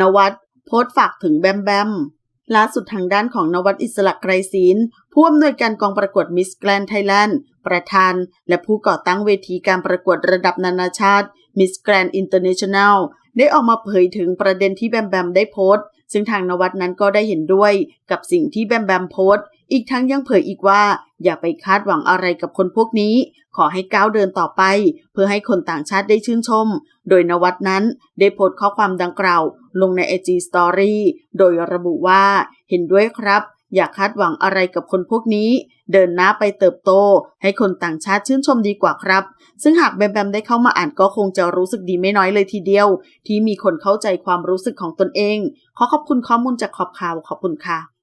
นวัดโพสต์ฝากถึงแบมแบมล่าสุดทางด้านของนวัดอิสระไกรศีลผู้อำนวยการกองประกวดมิสแกรนไทยแลนด์ประธาน และผู้ก่อตั้งเวทีการประกวดระดับนานาชาติมิสแกรนอินเตอร์เนชั่นแนลได้ออกมาเผยถึงประเด็นที่แบมแบมได้โพสต์ ซึ่งทางนวัดนั้นก็ได้เห็นด้วยกับสิ่งที่แบมแบมโพสต์ อีกทั้งยังเผยอีกว่า อย่าไปคาดหวังอะไรกับคนพวกนี้ ขอให้ก้าวเดินต่อไป เพื่อให้คนต่างชาติได้ชื่นชม โดยนวัดนั้นได้โพสต์ข้อความดังกล่าว ลงใน IG Story โดยระบุว่าเห็นด้วยครับ อย่าคาดหวังอะไรกับคนพวกนี้ เดินหน้าไปเติบโต ให้คนต่างชาติชื่นชมดีกว่าครับ ซึ่งหากแบมแบมได้เข้ามาอ่านก็คงจะรู้สึกดีไม่น้อยเลยทีเดียว ที่มีคนเข้าใจความรู้สึกของตนเอง ขอขอบคุณข้อมูลจากขอบข่าวขอบคุณค่ะ